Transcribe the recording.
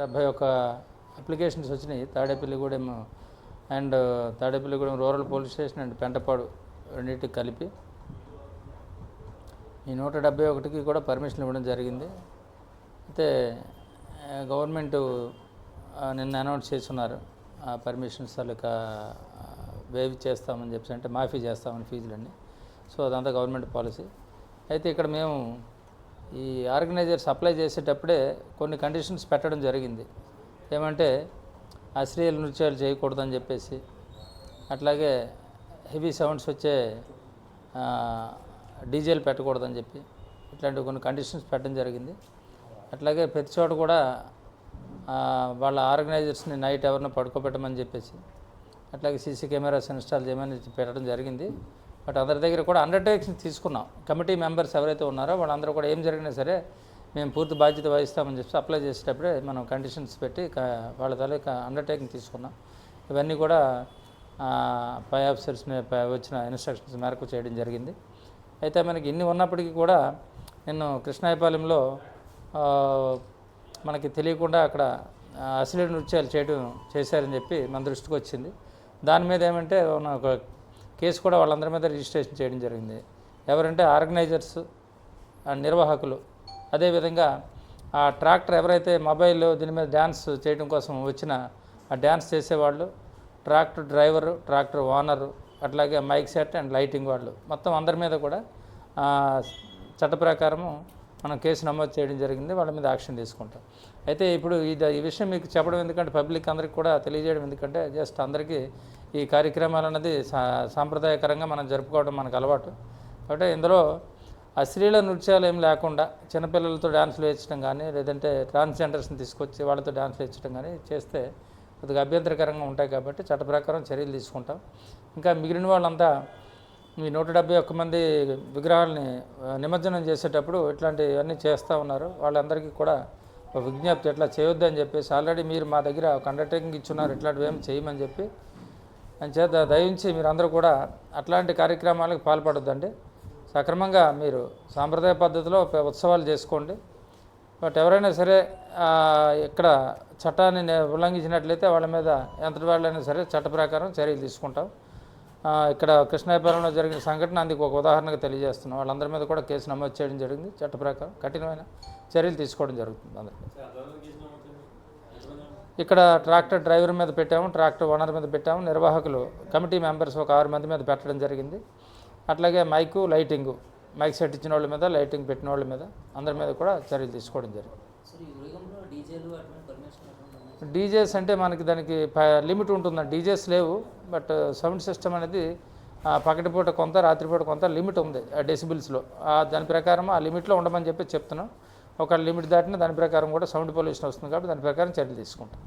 డెబ్భై ఒక అప్లికేషన్స్ వచ్చినాయి. Tadepalligudem and Tadepalligudem rural police station and Pentapadu రెండింటికి కలిపి ఈ నూట డెబ్బై ఒకటికి కూడా పర్మిషన్ ఇవ్వడం జరిగింది. అయితే గవర్నమెంట్ నిన్న అనౌన్స్ చేస్తున్నారు. ఆ పర్మిషన్స్ వాళ్ళకి వేవ్ చేస్తామని చెప్పి అంటే మాఫీ చేస్తామని ఫీజులన్నీ. సో అదంతా గవర్నమెంట్ పాలసీ. అయితే ఇక్కడ మేము ఈ ఆర్గనైజర్స్ అప్లై చేసేటప్పుడే కొన్ని కండిషన్స్ పెట్టడం జరిగింది. ఏమంటే అశ్లీల నృత్యాలు చేయకూడదని చెప్పేసి అట్లాగే హెవీ సౌండ్స్ వచ్చే డీజేలు పెట్టకూడదని చెప్పి ఇట్లాంటి కొన్ని కండిషన్స్ పెట్టడం జరిగింది. అట్లాగే ప్రతి చోట కూడా వాళ్ళ ఆర్గనైజర్స్ని నైట్ ఎవరినో పడుకోబెట్టమని చెప్పేసి అట్లాగే సీసీ కెమెరాస్ ఇన్స్టాల్ చేయమని పెట్టడం జరిగింది. బట్ అందరి దగ్గర కూడా అండర్టేకింగ్ తీసుకున్నాం. కమిటీ మెంబర్స్ ఎవరైతే ఉన్నారో వాళ్ళందరూ కూడా ఏం జరిగినా సరే మేము పూర్తి బాధ్యత వహిస్తామని చెప్పి అప్లై చేసేటప్పుడే మనం కండిషన్స్ పెట్టి వాళ్ళ తాలూకా అండర్టేకింగ్ తీసుకున్నాం. ఇవన్నీ కూడా పై ఆఫీసర్స్ మీద వచ్చిన ఇన్స్ట్రక్షన్స్ మేరకు చేయడం జరిగింది. అయితే మనకి ఇన్ని ఉన్నప్పటికీ కూడా నేను కృష్ణాయపాలెంలో మనకి తెలియకుండా అక్కడ ఆ, అశ్లీల నృత్యాలు చేయడం చేశారని చెప్పి మన దృష్టికి వచ్చింది. దాని మీద ఏమంటే ఒక కేసు కూడా వాళ్ళందరి మీద రిజిస్ట్రేషన్ చేయడం జరిగింది. ఎవరంటే ఆర్గనైజర్స్ నిర్వాహకులు. అదేవిధంగా ఆ ట్రాక్టర్ ఎవరైతే మొబైల్ దీని మీద డ్యాన్స్ చేయడం కోసం వచ్చిన ఆ డ్యాన్స్ చేసేవాళ్ళు ట్రాక్టర్ డ్రైవరు ట్రాక్టర్ ఓనరు అట్లాగే మైక్ సెట్ అండ్ లైటింగ్ వాళ్ళు. మొత్తం అందరి మీద కూడా చట్ట ప్రకారము మనం కేసు నమోదు చేయడం జరిగింది వాళ్ళ మీద యాక్షన్ తీసుకుంటాం. అయితే ఇప్పుడు ఇది ఈ విషయం మీకు చెప్పడం ఎందుకంటే పబ్లిక్ అందరికీ కూడా తెలియజేయడం ఎందుకంటే జస్ట్ అందరికీ ఈ కార్యక్రమాలు అన్నది సా సాంప్రదాయకరంగా మనం జరుపుకోవడం మనకు అలవాటు. కాబట్టి ఇందులో అశ్లీల నృత్యాలు ఏం లేకుండా చిన్నపిల్లలతో డ్యాన్సులు వేయించడం కానీ లేదంటే ట్రాన్స్జెండర్స్ని తీసుకొచ్చి వాళ్ళతో డ్యాన్సులు వేయించడం కానీ చేస్తే కొద్దిగా అభ్యంతరకరంగా ఉంటాయి కాబట్టి చట్ట ప్రకారం చర్యలు తీసుకుంటాం. ఇంకా మిగిలిన వాళ్ళంతా ఈ నూట డెబ్బై ఒక్క మంది విగ్రహాలని నిమజ్జనం చేసేటప్పుడు ఇట్లాంటివన్నీ చేస్తూ ఉన్నారు. వాళ్ళందరికీ కూడా ఒక విజ్ఞప్తి ఇట్లా చేయొద్దు అని చెప్పేసి ఆల్రెడీ మీరు మా దగ్గర ఒక అండర్టేకింగ్ ఇచ్చున్నారు ఇట్లాంటివి ఏమి చేయమని చెప్పి. అని చేత దయించి మీరందరూ కూడా అట్లాంటి కార్యక్రమాలకు పాల్పడొద్దండి. సక్రమంగా మీరు సాంప్రదాయ పద్ధతిలో ఉత్సవాలు చేసుకోండి. బట్ ఎవరైనా సరే ఇక్కడ చట్టాన్ని ఉల్లంఘించినట్లయితే వాళ్ళ మీద ఎంతటి వాళ్ళైనా సరే చట్ట ప్రకారం చర్యలు తీసుకుంటాం. ఇక్కడ కృష్ణాపురంలో జరిగిన సంఘటన అందుకు ఒక ఉదాహరణగా తెలియజేస్తున్నాం. వాళ్ళందరి మీద కూడా కేసు నమోదు చేయడం జరిగింది. చట్ట ప్రకారం కఠినమైన చర్యలు తీసుకోవడం జరుగుతుంది అందరికీ ఇక్కడ ట్రాక్టర్ డ్రైవర్ మీద పెట్టాము ట్రాక్టర్ ఓనర్ మీద పెట్టాము. నిర్వాహకులు కమిటీ మెంబర్స్ ఒక ఆరు మంది మీద పెట్టడం జరిగింది. అట్లాగే మైకు లైటింగు మైక్ సెట్ ఇచ్చిన వాళ్ళ మీద లైటింగ్ పెట్టిన వాళ్ళ మీద అందరి మీద కూడా చర్యలు తీసుకోవడం జరిగింది. డీజేస్ అంటే మనకి దానికి లిమిట్ ఉంటుంది డీజేస్ లేవు బట్ సౌండ్ సిస్టమ్ అనేది ఆ, పగటిపూట కొంత రాత్రిపూట కొంత లిమిట్ ఉంది ఆ డెసిబిల్స్లో. ఆ దాని ప్రకారం ఆ లిమిట్లో ఉండమని చెప్పి చెప్తున్నాం. ఒక లిమిట్ దాటిన దాని ప్రకారం కూడా సౌండ్ పొల్యూషన్ వస్తుంది కాబట్టి దాని ప్రకారం చర్యలు తీసుకుంటాం.